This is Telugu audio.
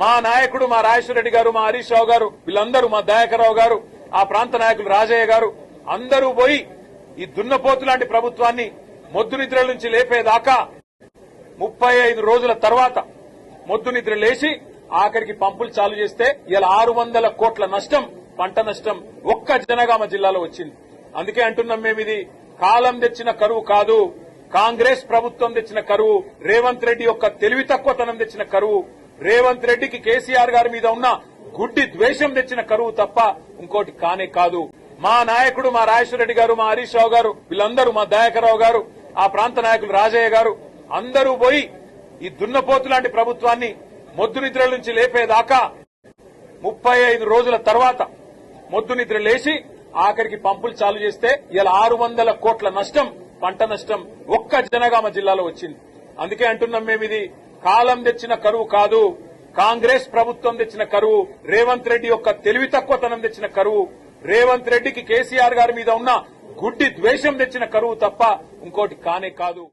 మా నాయకుడు మా రాజేశ్వర రెడ్డి గారు మా హరీష్ రావు గారు వీళ్ళందరూ మా దయాకర్రావు గారు ఆ ప్రాంత నాయకులు రాజయ్య గారు అందరూ పోయి ఈ దున్నపోతు లాంటి ప్రభుత్వాన్ని మొద్దు నిద్ర నుంచి లేపేదాకా ముప్పై ఐదు రోజుల తర్వాత మొద్దు నిద్ర లేచి ఆఖరికి పంపులు చాలు చేస్తే ఇలా ఆరు వందల కోట్ల నష్టం పంట నష్టం ఒక్క జనగామ జిల్లాలో వచ్చింది. అందుకే అంటున్నాం మేము ఇది కాలం తెచ్చిన కరువు కాదు. కాంగ్రెస్ ప్రభుత్వం తెచ్చిన కరువు రేవంత్ రెడ్డి యొక్క తెలివి తక్కువతనం తెచ్చిన కరువు రేవంత్ రెడ్డికి కేసీఆర్ గారి మీద ఉన్న గుడ్డి ద్వేషం తెచ్చిన కరువు తప్ప ఇంకోటి కానే కాదు. మా నాయకుడు మా రాజేశ్వర రెడ్డి గారు మా హరీష్ రావు గారు వీళ్ళందరూ మా దయాకరావు గారు ఆ ప్రాంత నాయకులు రాజయ్య గారు అందరూ పోయి ఈ దున్నపోతు లాంటి ప్రభుత్వాన్ని మొద్దు నిద్ర నుంచి లేపేదాకా ముప్పై ఐదు రోజుల తర్వాత మొద్దు నిద్ర లేచి ఆఖరికి పంపులు చాలు చేస్తే ఇలా ఆరు వందల కోట్ల నష్టం పంట నష్టం ఒక్క జనగామ జిల్లాలో వచ్చింది. అందుకే అంటున్నాం మేము ఇది కాలం తెచ్చిన కరువు కాదు కాంగ్రెస్ ప్రభుత్వం తెచ్చిన కరువు రేవంత్ రెడ్డి యొక్క తెలివి తక్కువతనం తెచ్చిన కరువు రేవంత్ రెడ్డికి కేసీఆర్ గారి మీద ఉన్న గుడ్డి ద్వేషం తెచ్చిన కరువు తప్ప ఇంకోటి కానే కాదు.